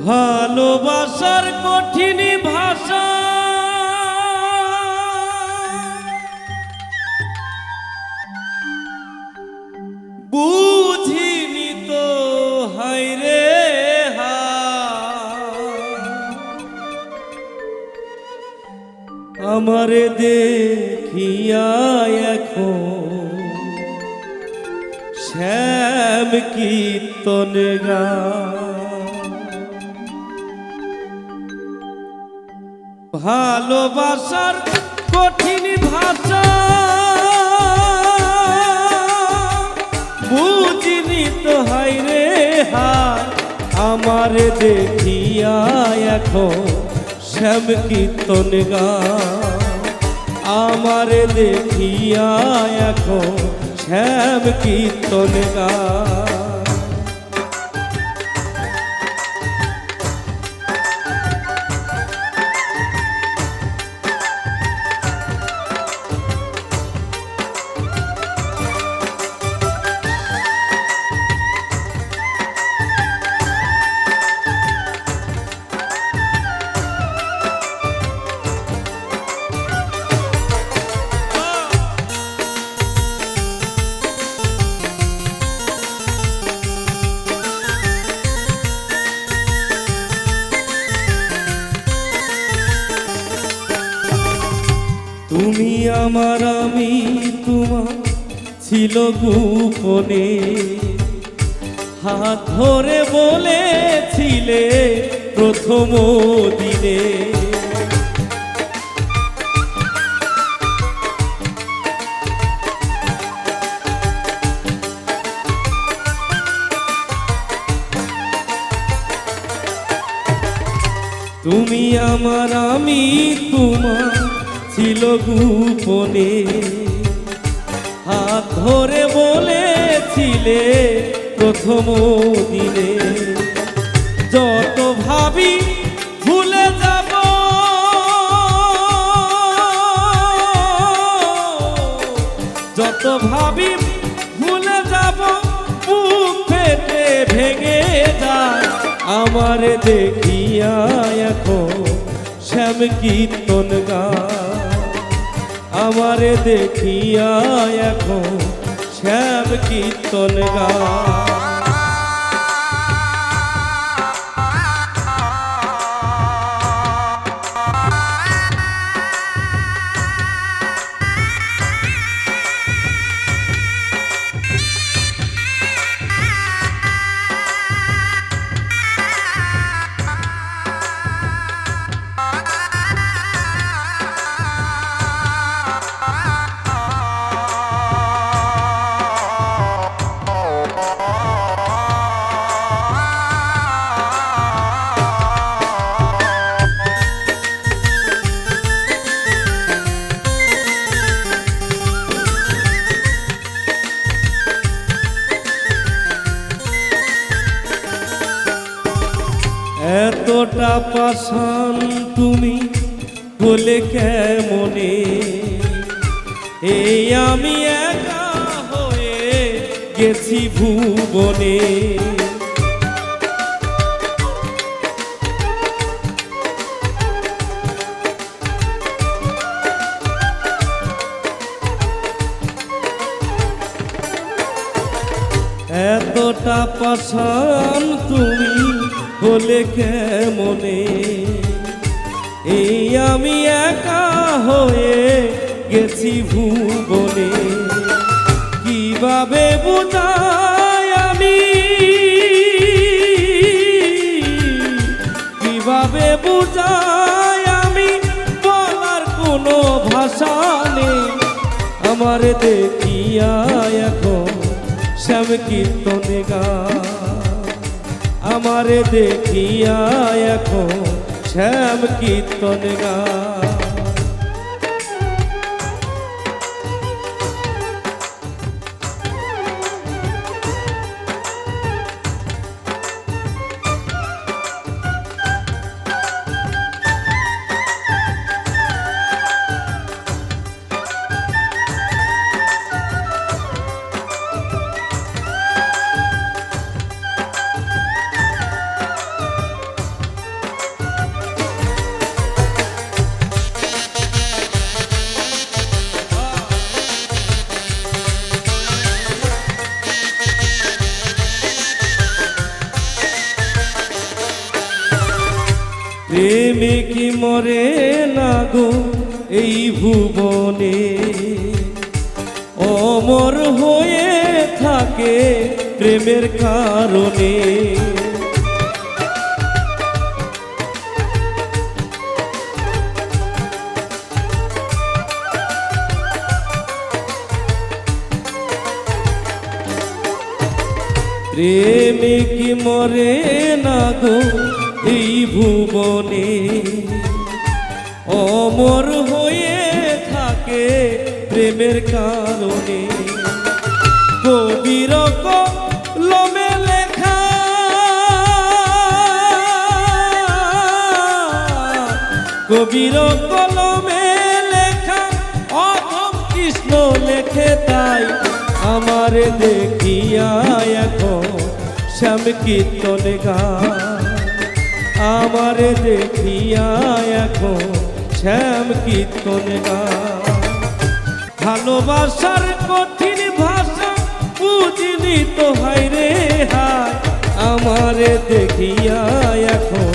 ভালোবাসার কঠিন ভাষা। বুঝিনি তো হাইরে আমারে দেখিয়া এখন শ্যাম কীর্তন গা ভালোবাসার কঠিন ভাষা। বুঝিনি তো হাই রে হায়, আমার দেখিয়া এখন শ্যাম কীর্তন গা আমার দেখিয়া এখন শ্যাম কীর্তন গা তুমি আমার, আমি তোমার ছিল গোপনে। হাত ধরে বলেছিলে প্রথম দিনে। তুমি আমার, আমি তোমার ছিল গোপনে। হাত ধরে বলেছিলে প্রথম দিনে, যত ভাবি ভুলে যাব। যত ভাবি ভুলে যাব বুক ফেটে ভেঙে যায়। আমার দেখিয়া এখন শ্যাম কীর্তন গা আমার দেখিয়া এখন শ্যাম কীর্তন গা পাশান তুমি বলে কেমনে? এই আমি একা হয়ে গেছি ভুবনে। এতটা পাশান তুমি হলে কেমনে? এই আমি একা হয়ে গেছি ভুবনে। কীভাবে বোঝাই আমি? কীভাবে বোঝাই আমি? বলার কোনো ভাষা নেই। আমার দেখিয়া এখন শ্যাম কীর্তনে গা আমার দেখিয়া এখন শ্যাম কীর্তন গা মরে না গো এই ভুবনে। অমর হয়ে থাকে প্রেমের কারণে। প্রেমে কি মরে না গো এই ভুবনে? অমর হয়ে থাকে প্রেমের কারণে। কবির লমে লেখা। কবির কলমে লেখা, অধম কৃষ্ণ লেখে তাই আমার দেখিয়া এখন শ্যাম কীর্তন গায় আমার দেখিয়া এখন শ্যাম কীর্তন ভালোবাসার কঠিন ভাষা বুঝিনি তো হাই রে হায়। আমার দেখিয়া এখন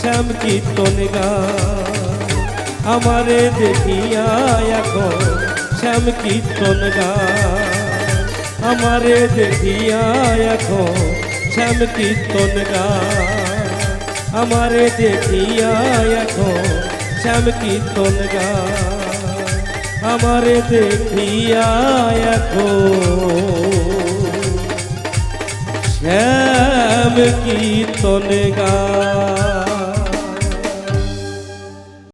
শ্যাম কীর্তন আমারে দেখিয়া এখন শ্যাম কীর্তন আমারে দেখিয়া এখন শ্যাম কীর্তন গায় আমারে দেখিয়া এখন শ্যাম কীর্তন গা আমারে দেখিয়া এখন শ্যাম কীর্তন গায়